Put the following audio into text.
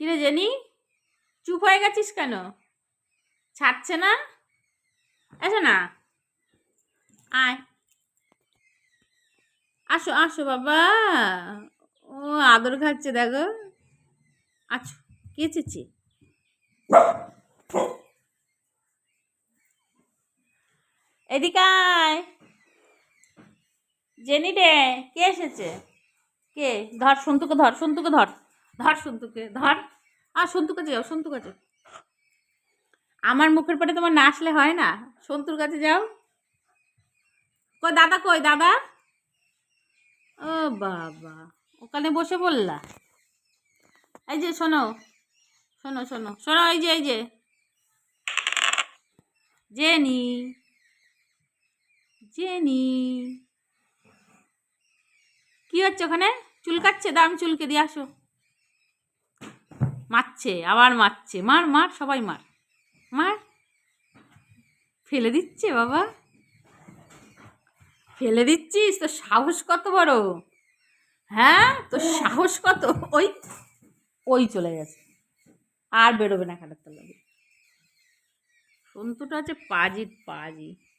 কিরে জেনি? চুপ হয়ে গেছিস কেন? ছাড়ছে না? এসো না। আয়। আসো আসো বাবা। ও আদর খাচ্ছে, দেখো। আছো কে চেয়েছে এদিকে আয়। জেনি রে, কে এসেছে? কে? ধর, সন্তুকে ধর সন্তুকে ধর। ধর সন্তুকে, ধর। আর সন্তু কাছে যাও সন্তু কাছে আমার মুখের পরে তোমার না আসলে হয় না? সন্তুর কাছে যাও। কই, দাদা কই, দাদা? ও বাবা, ওখানে বসে বললা এই যে, শোনো শোনো শোনো শোনো, এই যে এই যে। Jenny Jenny. কি হচ্ছে ওখানে? চুলকাচ্ছে? দাম চুলকে দিয়ে আসো। মারছে, আবার মারছে। মার মার, সবাই মার। মার। ফেলে দিচ্ছে, বাবা। ফেলে দিচ্ছিস? তোর সাহস কত বড়? হ্যাঁ? তোর সাহস কত? ওই ওই চলে গেছে। আর বেরোবে না খাটের তলা দিয়ে সন্তুটা হচ্ছে পাজি পাজি।